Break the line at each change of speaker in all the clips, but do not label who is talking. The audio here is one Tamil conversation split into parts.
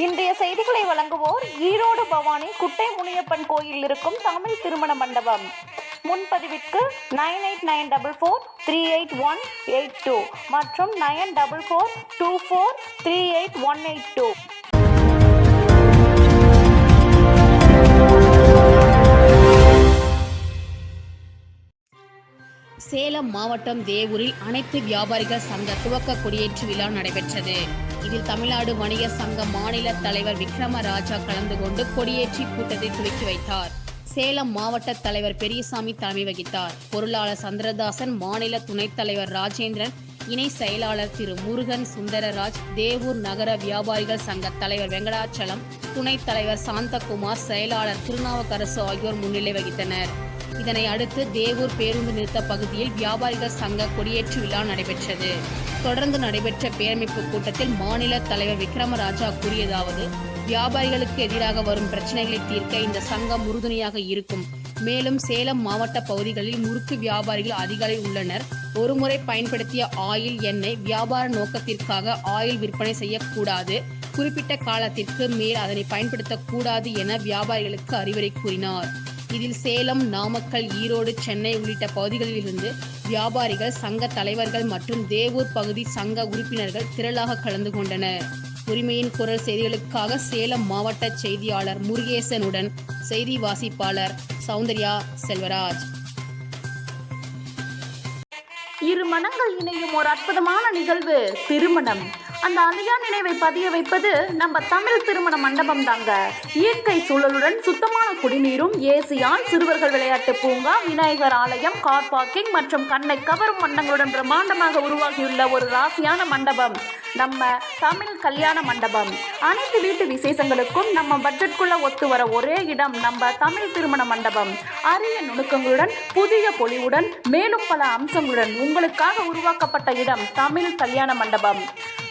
இன்றைய செய்திகளை வழங்குவோர் ஈரோடு பவானி குட்டை முனியப்பன் கோயில் இருக்கும் தமிழ் திருமண மண்டபம். முன்பதிவிற்கு nine eight nine double four three eight one eight two மற்றும் nine double four two four three eight one eight two.
Salem மாவட்டம் தேவூரில் அனைத்து வியாபாரிகள் சங்க துவக்க கொடியேற்று விழா நடைபெற்றது. இதில் தமிழ்நாடு வணிக சங்க மாநில தலைவர் விக்ரமராஜா கலந்து கொண்டு கொடியேற்றி கூட்டத்தை துவக்கி வைத்தார். சேலம் மாவட்ட தலைவர் பெரியசாமி தலைமை வகித்தார். பொருளாளர் சந்திரதாசன் மாநில துணைத் தலைவர் ராஜேந்திரன் இணை செயலாளர் திரு முருகன் சுந்தரராஜ் தேவூர் நகர வியாபாரிகள் சங்க தலைவர் வெங்கடாச்சலம் துணைத் தலைவர் சாந்தகுமார் செயலாளர் திருநாவுக்கரசு ஆகியோர் முன்னிலை வகித்தனர். இதனை அடுத்து தேவூர் பேருந்து நிறுத்த பகுதியில் வியாபாரிகள் சங்க கொடியேற்று விழா நடைபெற்றது. தொடர்ந்து நடைபெற்ற பேரமைப்பு கூட்டத்தில் மாநில தலைவர் விக்ரமராஜா கூறியதாவது வியாபாரிகளுக்கு எதிராக வரும் பிரச்சனைகளை தீர்க்க இந்த சங்கம் உறுதுணையாக இருக்கும். மேலும் சேலம் மாவட்ட பகுதிகளில் முறுக்கு வியாபாரிகள் அதிகாலை உள்ளனர். ஒருமுறை பயன்படுத்திய ஆயில் எண்ணெய் வியாபார நோக்கத்திற்காக ஆயில் விற்பனை செய்யக்கூடாது. குறிப்பிட்ட காலத்திற்கு மேல் அதனை பயன்படுத்தக்கூடாது என வியாபாரிகளுக்கு அறிவுரை கூறினார். இதில் சேலம் நாமக்கல் ஈரோடு சென்னை உள்ளிட்ட பகுதிகளில் இருந்து வியாபாரிகள் சங்க தலைவர்கள் மற்றும் தேவூர் பகுதி சங்க உறுப்பினர்கள் திரளாக கலந்து கொண்டனர். உரிமையின் குரல் செய்திகளுக்காக சேலம் மாவட்ட செய்தியாளர் முருகேசனுடன் செய்தி வாசிப்பாளர் சௌந்தர்யா செல்வராஜ்.
இரு மனங்கள் இணையும் ஒரு அற்புதமான நிகழ்வு திருமணம். அந்த அழியா நினைவை பதிய வைப்பது நம்ம தமிழ் திருமண மண்டபம் தாங்க. இயற்கை சூழலுடன் சுத்தமான குடிநீரும் ஏசியான் சிறுவர்கள் விளையாட்டு பூங்கா விநாயகர் ஆலயம் கார் பார்க்கிங் மற்றும் கண்ணை கவரும் வண்ணங்களுடன் பிரம்மாண்டமாக உருவாகியுள்ள ஒரு ராசியான மண்டபம். நம்ம தமிழ் கல்யாண மண்டபம். அனைத்து வீட்டு விசேஷங்களுக்கும் நம்ம பட்ஜெட்குள்ள ஒத்து வர ஒரே இடம் நம்ம தமிழ் திருமண மண்டபம். அரிய நுணுக்கங்களுடன் புதிய பொலிவுடன் மேலும் பல அம்சங்களுடன் உங்களுக்காக உருவாக்கப்பட்ட இடம் தமிழ் கல்யாண மண்டபம்.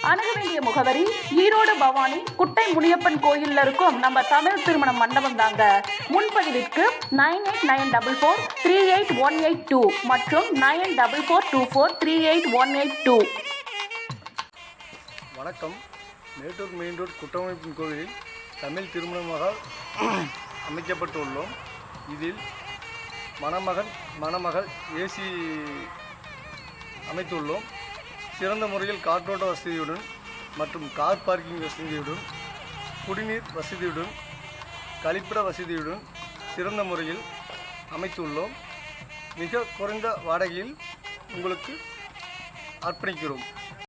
அணுக வேண்டிய முகவரி ஈரோடு பவானி குட்டை முனியப்பன் கோயில்ல இருக்கும் நம்ம தமிழ் திருமண மண்டபம் தாங்க. முன்பதிவிற்கு nine eight nine double four three eight one eight two மற்றும் nine double four two four three eight one eight two
வணக்கம். மேட்டூர் மெயின் ரோட் குற்றமைப்பின் கோவிலில் தமிழ் திருமணமாக அமைக்கப்பட்டுள்ளோம். இதில் மணமகன் மணமகள் ஏசி அமைத்துள்ளோம். சிறந்த முறையில் காற்றோட்ட வசதியுடன் மற்றும் கார் பார்க்கிங் வசதியுடன் குடிநீர் வசதியுடன் கழிப்பிட வசதியுடன் சிறந்த முறையில் அமைத்துள்ளோம். மிக குறைந்த வாடகையில் உங்களுக்கு அர்ப்பணிக்கிறோம்.